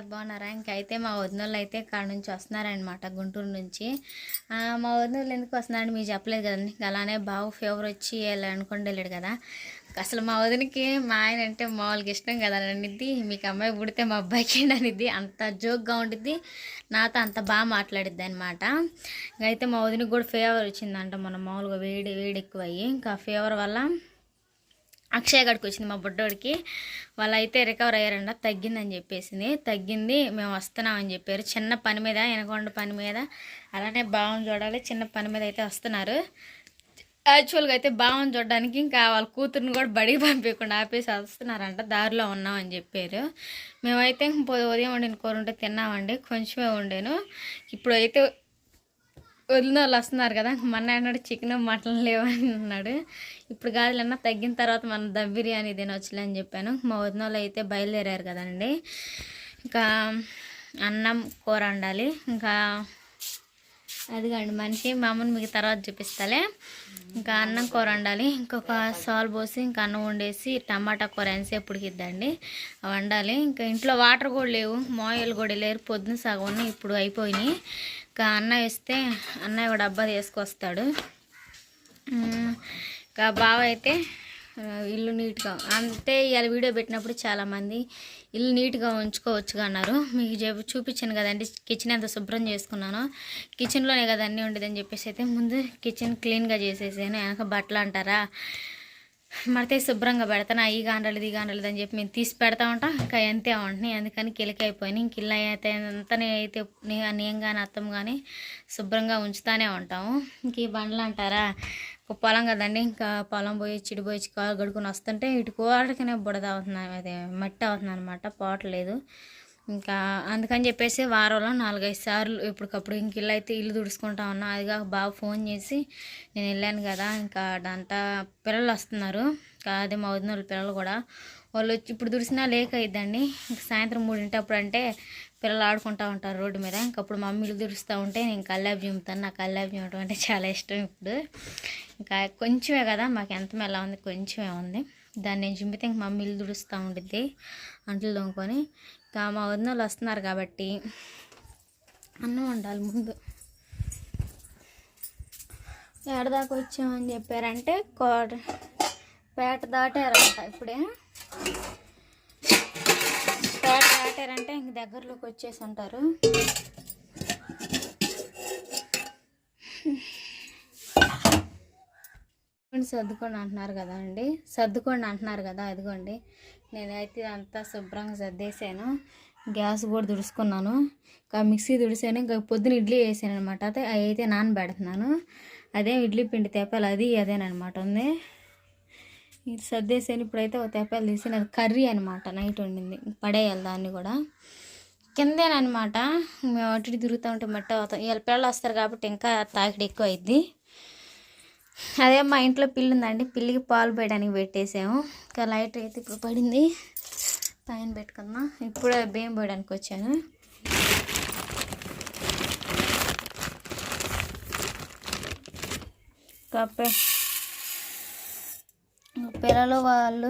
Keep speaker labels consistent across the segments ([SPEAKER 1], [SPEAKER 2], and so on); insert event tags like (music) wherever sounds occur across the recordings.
[SPEAKER 1] ఉన్నారు బాగున్నారా? ఇంకైతే మా వదినోళ్ళు అయితే ఇక్కడ నుంచి వస్తున్నారనమాట గుంటూరు నుంచి. మా మా వదినోళ్ళు ఎందుకు వస్తున్నారని మీరు చెప్పలేదు కదండి. అలానే బాగా ఫీవర్ వచ్చి వెళ్ళి అనుకోండి వెళ్ళాడు కదా. అసలు మా వదినకి మా ఆయన అంటే మామూలుగా ఇష్టం కదా అనిద్ది. మీకు అమ్మాయి పుడితే మా అబ్బాయికి అనిద్ది. అంత జోక్గా ఉండిద్ది. నాతో అంత బాగా మాట్లాడిద్ది అనమాట అయితే మా వదినకి కూడా ఫీవర్ వచ్చిందంట మన మామూలుగా వేడి వేడి ఎక్కువ అయ్యి ఇంకా ఫీవర్ వల్ల అక్షయ్ గడికి వచ్చింది మా బుడ్డోడికి. వాళ్ళు అయితే రికవర్ అయ్యారంట తగ్గిందని చెప్పేసింది. తగ్గింది మేము వస్తున్నామని చెప్పారు. చిన్న పని మీద వెనకొండ పని మీద అలానే బావని చూడాలి. చిన్న పని మీద అయితే వస్తున్నారు. యాక్చువల్గా అయితే బావని చూడడానికి ఇంకా వాళ్ళ కూతురుని కూడా బడికి పంపించకుండా ఆపేసి వస్తున్నారంట. దారిలో ఉన్నామని చెప్పారు. మేమైతే పో- ఉదయం వండిన కూర ఉంటే తిన్నామండి. కొంచెమే వండాను. ఇప్పుడు అయితే వదిలిన వాళ్ళు వస్తున్నారు కదా. మొన్న అన్నాడు చికెన్ మటన్ లేవని అన్నాడు ఇప్పుడు కాదులన్నా తగ్గిన తర్వాత మనం దమ్ బిర్యానీ తినొచ్చులే అని చెప్పాను. మా వదిన వాళ్ళు అయితే బయలుదేరారు కదండి. ఇంకా అన్నం కూర వండాలి. ఇంకా అదిగండి మనిషి మా అమ్మని మీకు తర్వాత చూపిస్తాలే. ఇంకా అన్నం కూర వండాలి. ఇంకొక సాల్ పోసి ఇంకా అన్నం వండేసి టమాటా కూర ఎంతసేపు ఉడికిద్దండి. వండాలి. ఇంకా ఇంట్లో వాటర్ కూడా లేవు. మోయలు కూడా లేరు. పొద్దున సగం ఇప్పుడు అయిపోయినాయి. ఇంకా అన్నయ్య వేస్తే అన్నయ్య కూడా డబ్బా తీసుకొస్తాడు. ఇంకా బావ అయితే ఇల్లు నీట్గా అంతే ఇవాళ వీడియో పెట్టినప్పుడు చాలామంది ఇల్లు నీట్గా ఉంచుకోవచ్చుగా అన్నారు. మీకు చెప్పి చూపించాను కదండి కిచెన్ ఎంత శుభ్రం చేసుకున్నాను. కిచెన్లోనే కదా అన్నీ ఉండేదని చెప్పేసి అయితే ముందు కిచెన్ క్లీన్గా చేసేసాను వెనక బట్టలు అంటారా? మడితే శుభ్రంగా పెడతాను. ఈ గాండలది ఈ గాండలది అని చెప్పి మేము తీసి పెడతా ఉంటాం. ఇంకా అంతే ఉంటున్నాయి. అందుకని కిలకైపోయినాయి ఇంక ఇల్లు అయితే అంతనే అయితే నేను కానీ అత్తం కానీ శుభ్రంగా ఉంచుతానే ఉంటాము. ఇంక ఈ బండ్లు అంటారా? ఒక పొలం కదండి. ఇంకా పొలం పోయి చిడి పోయి కాలు గడుకుని వస్తుంటే ఇటు కోటకనే బుడద అవుతున్నాను అదే మట్టి అవుతుంది అనమాట పోవట్లేదు ఇంకా అందుకని చెప్పేసి వారంలో నాలుగైదు సార్లు ఇప్పటికప్పుడు ఇంక ఇల్లు అయితే ఇల్లు తుడుచుకుంటా ఉన్నా. అదిగా బాగా ఫోన్ చేసి నేను వెళ్ళాను కదా ఇంకా అదంతా పిల్లలు వస్తున్నారు. ఇంకా అదే మా వదిన వాళ్ళ పిల్లలు కూడా. వాళ్ళు వచ్చి ఇప్పుడు తుడిసినా లేక అయిద్దండి. ఇంకా సాయంత్రం మూడింటప్పుడు అంటే పిల్లలు ఆడుకుంటూ ఉంటారు రోడ్డు మీద. ఇంకప్పుడు మమ్మీ ఇల్లు తుడుస్తూ ఉంటే నేను కల్లాబ్ చింపుతాను. నాకు కల్లాబ్ చింపడం అంటే చాలా ఇష్టం ఇప్పుడు. ఇంకా కొంచెమే కదా మాకు ఎంత మెల్ల ఉంది కొంచెమే ఉంది. దాన్ని నేను చింపితే ఇంక మమ్మీ ఇల్లు తుడుస్తూ ఉండిద్ది అంట్లు తోముకొని. ఇంకా మా వదినలు వాళ్ళు వస్తున్నారు కాబట్టి అన్నం వండాలి ముందు. ఏడదాకా వచ్చామని చెప్పారంటే కోట పేట దాటారంట ఇప్పుడే. పేట దాటారంటే ఇంక దగ్గరలోకి వచ్చేసి ఉంటారు. సర్దుకోండి అంటున్నారు కదా అండి. సర్దుకోండి అంటున్నారు కదా అదిగోండి. నేనైతే అంతా శుభ్రంగా సర్దేశాను. గ్యాస్ కూడా తుడుచుకున్నాను ఇంకా మిక్సీ తుడిసాను ఇంకా పొద్దున ఇడ్లీ వేసాను అనమాట అయితే అవి అయితే నానబెడుతున్నాను. అదే ఇడ్లీ పిండి తెప్పాలి అది అదేనమాట ఉంది. ఇది సర్దేసాను ఇప్పుడైతే ఒక తెప్పాలు తీసి అది కర్రీ అనమాట నైట్ ఉండింది పడేయాలి దాన్ని కూడా. కిందేనమాట మేము అటు తిరుగుతూ ఉంటే మట్ట అవుతాం. ఇవాళ పిల్లలు వస్తారు కాబట్టి ఇంకా తాకిడి ఎక్కువ అయింది అదే మా ఇంట్లో పిల్లి ఉందండి పిల్లికి పాలు పోయడానికి పెట్టేసాము. ఇంకా లైట్ అయితే ఇప్పుడు పడింది. పైన పెట్టుకున్నా. ఇప్పుడే బియ్యం పోయడానికి వచ్చాను. పిల్లలు వాళ్ళు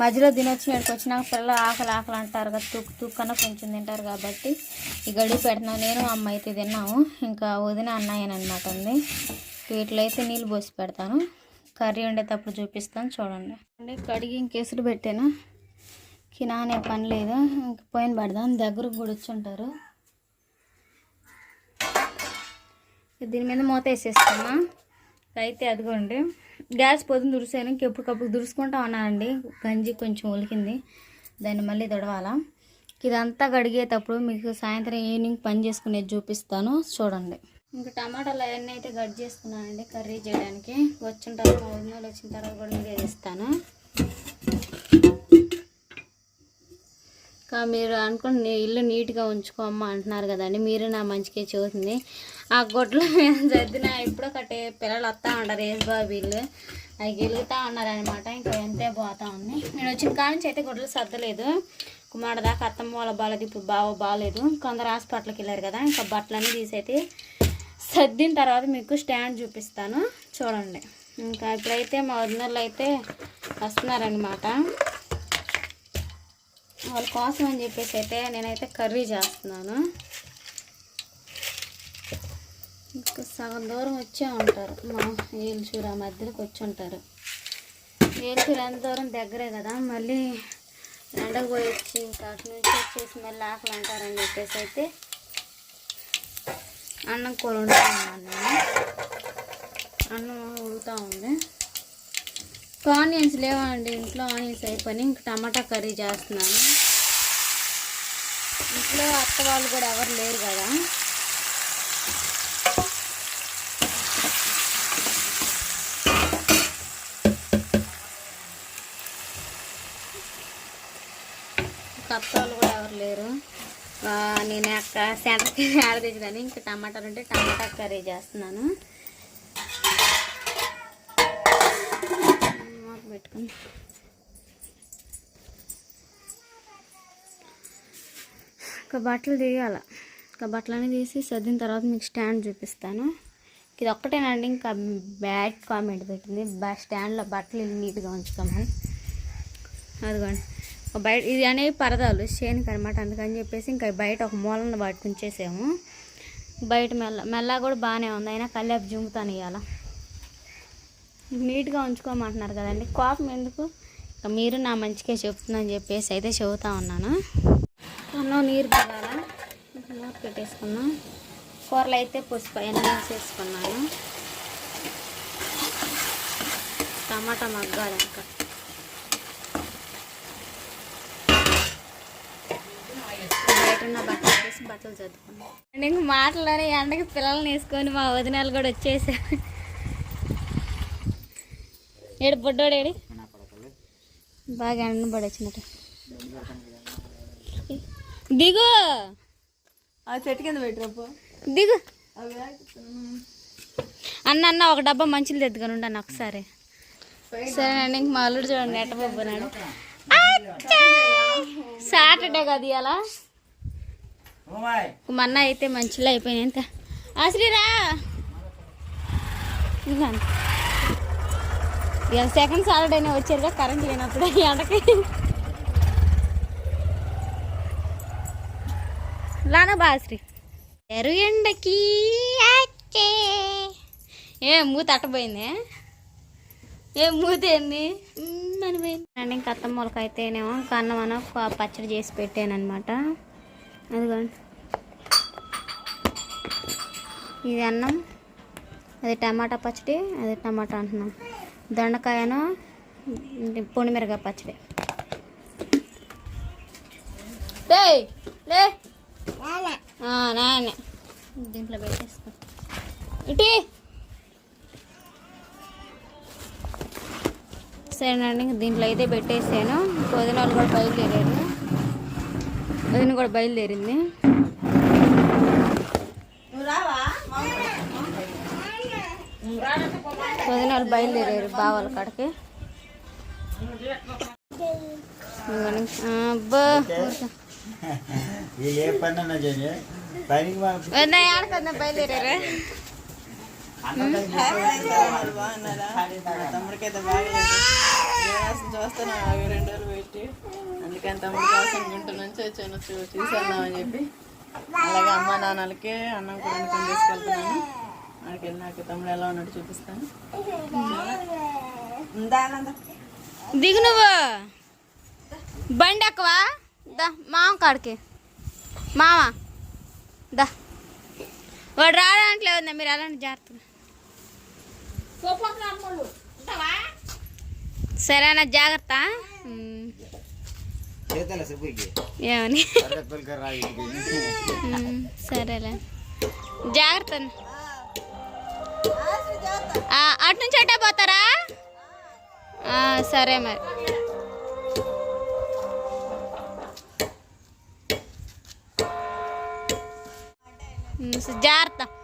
[SPEAKER 1] మధ్యలో తినొచ్చిన ఇక్కడికి వచ్చినాక పిల్లలు ఆకలి ఆకలి అంటారు కదా తుక్కు తుక్కన కొంచెం తింటారు కాబట్టి ఈ గడి పెడుతున్నాం నేను అమ్మ అయితే తిన్నాము. ఇంకా వదిన అన్నయ్యనమాట ఉంది వీటిలో అయితే నీళ్ళు పోసి పెడతాను. కర్రీ వండేటప్పుడు చూపిస్తాను చూడండి. అంటే కడిగి ఇంకేసుడు పెట్టాను. కినానే పని లేదు. ఇంక పోయిన పెడదాం. దగ్గరకు కూడా వచ్చి ఉంటారు. దీని మీద మూత వేసేస్తున్నా. అయితే అదిగోండి. గ్యాస్ పొద్దున దురిసాను. ఇంకెప్పటికప్పుడు దుడుచుకుంటా ఉన్నానండి. గంజి కొంచెం ఉలికింది. దాన్ని మళ్ళీ తొడవాలా. ఇదంతా కడిగేటప్పుడు మీకు సాయంత్రం ఈవినింగ్ పని చేసుకునేది చూపిస్తాను. చూడండి. ఇంకా టమాటాలు అవన్నీ అయితే కట్ చేసుకున్నానండి కర్రీ చేయడానికి. వచ్చిన తర్వాత వాళ్ళు వచ్చిన తర్వాత కూడా మీరే ఇస్తాను ఇంకా మీరు అనుకోండి నీ ఇల్లు నీట్గా ఉంచుకోమ్మా అంటున్నారు కదండి. మీరు నా మంచికే చూస్తుంది ఆ గొడ్లు (laughs) మీద సర్దిన ఎప్పుడో కట్టే పిల్లలు వస్తూ ఉంటారు ఏజ్బాబు బాబు ఇల్లు అవి గెలుగుతూ ఉన్నారు అనమాట ఇంకా ఎంతే పోతా ఉంది. నేను వచ్చిన కాడ నుంచి అయితే గొడ్లు సర్దలేదు. కుమారుడు దాకా అత్తమ్మ వాళ్ళ బాగాలేదు ఇప్పుడు బావ బాగాలేదు కొందరు హాస్పిటల్కి వెళ్ళారు కదా. ఇంకా బట్టలన్నీ తీసైతే సర్దిన తర్వాత మీకు స్టాండ్ చూపిస్తాను. చూడండి. ఇంకా ఇప్పుడైతే మా వదినలు అయితే వస్తున్నారనమాట వాళ్ళ కోసం అని చెప్పేసి అయితే నేనైతే కర్రీ చేస్తున్నాను. ఇంకా సగం దూరం వచ్చే ఉంటారు. మా ఏలుచూర మధ్యలోకి వచ్చి ఉంటారు ఏలుచూర ఎంత దూరం దగ్గరే కదా మళ్ళీ ఎండకు పోయి వచ్చి ఇంకా అటు నుంచి వచ్చేసి మళ్ళీ ఆకలి అంటారని చెప్పేసి అయితే అన్నం కూర వండుతున్నాను నేను అన్నం ఉడుకుతూ ఉంది. ఆనియన్స్ లేవండి ఇంట్లో ఆనియన్స్ అయిపోయి ఇంక టమాటా కర్రీ చేస్తున్నాను. ఇంట్లో అత్త వాళ్ళు కూడా ఎవరు లేరు కదా. అత్త వాళ్ళు కూడా ఎవరు లేరు. నేను అక్క సెంటర్కి (laughs) ఆడ కానీ ఇంకా టమాటాలు ఉంటే టమాటా కర్రీ చేస్తున్నాను. పెట్టుకుని ఒక బట్టలు తీయాల? ఒక బట్టలన్నీ తీసి సర్దిన తర్వాత మీకు స్టాండ్ చూపిస్తాను. ఇది ఒక్కటేనండి ఇంకా బ్యాడ్ కామెంట్ పెట్టింది. బా స్టాండ్లో బట్టలు నీట్గా ఉంచుకోమని. అదిగోండి. బయట ఇది అనేవి పరదాలు చేనికి అనమాట అందుకని చెప్పేసి ఇంకా బయట ఒక మూలన వాటి ఉంచేసాము బయట మెల్ల మెల్ల కూడా బాగానే ఉంది. అయినా కల్లాపు జుంపుతాను ఇవాళ నీట్గా ఉంచుకోమంటున్నారు కదండి. కోపం ఎందుకు? ఇంకా మీరు నా మంచిగా చెప్తుందని చెప్పేసి అయితే చెబుతా ఉన్నాను. అన్నం నీరు పడాలా మూత పెట్టేసుకున్నాం. కూరలు అయితే పసుపు అవన్నీ వేసేసుకున్నాను టమాటా మగ్గాలి ఇంకా బయట ఉన్న తీసి బట్టలు చదువుకున్నాను ఇంక మాటలోనే ఎండకి పిల్లల్ని వేసుకొని మా వదినాలు కూడా వచ్చేసారు. ఏడు బొడ్డోడేడి బాగా ఎండ పడి వచ్చినట్టు దిగు!
[SPEAKER 2] ఆ చెట్టు కింద పెట్టినప్పు
[SPEAKER 1] దిగు! అన్న అన్న ఒక డబ్బా మంచిలు తెద్దుకొని ఉండను ఒకసారి. సరేనండి ఇంక మా అల్లుడు చూడండి ఎట్ట బొబ్బనాడు సాటర్డే కదా ఇవాళ మొన్న అయితే మంచిలో అయిపోయినాయి ఎంత ఆశ్రీరా. ఇవాళ సెకండ్ సాటర్డేనే వచ్చారుగా కరెంట్ లేనప్పుడు ఎండకి. లానా బాశ్రీ ఎరు ఎండకి. ఏ మూత అట్టపోయింది ఏ మూత ఏంది? మ్మ్ అని పోయింది అండి ఇంకా అత్త మొలక అయితేనేమో కన్నం అన్న ప- పచ్చడి చేసి పెట్టాను అనమాట అదిగోండి. ఇది అన్నం అది టమాటా పచ్చడి అది టమాటా అంటున్నాం దొండకాయను పొడిమిరగా పచ్చడి. డేయ్, లే. ఆ, నానే దీంట్లో పెట్టేసుకో. ఇటీ సరేనండి దీంట్లో అయితే పెట్టేసాను. వాళ్ళు కూడా బయలుదేరారు వదిన కూడా బయలుదేరింది. వదిన వాళ్ళు బయలుదేరారు బావాల కాడికి. ఆడకన్నా బయలుదేరారు?
[SPEAKER 2] బాగున్నారా? మా తమ్ముడికైతే బాగలేదు దేవాసం చూస్తాను అవి రెండు రోజులు పెట్టి. అందుకని తమ్ముడి కోసం గుంట నుంచి వచ్చాను చూసేద్దామని చెప్పి. అలాగే అమ్మ నాన్నలకి అన్నం కూడా అనుకుని తీసుకెళ్తున్నాను. అక్కడికి వెళ్ళినాక తమ్ముడు ఎలా ఉన్నాడు చూపిస్తాను.
[SPEAKER 1] దిగు నువ్వు. బండి ఎక్కవా? దా మామ కాడికి. మామ దా. వాడు రావడానికి మీరు అలాంటి జాగ్రత్తగా. సరేనా జాగ్రత్త. ఏమని? సరేలే. జాగ్రత్త. అటు నుంచి అట్టే పోతారా? సరే మరి. జాగ్రత్త.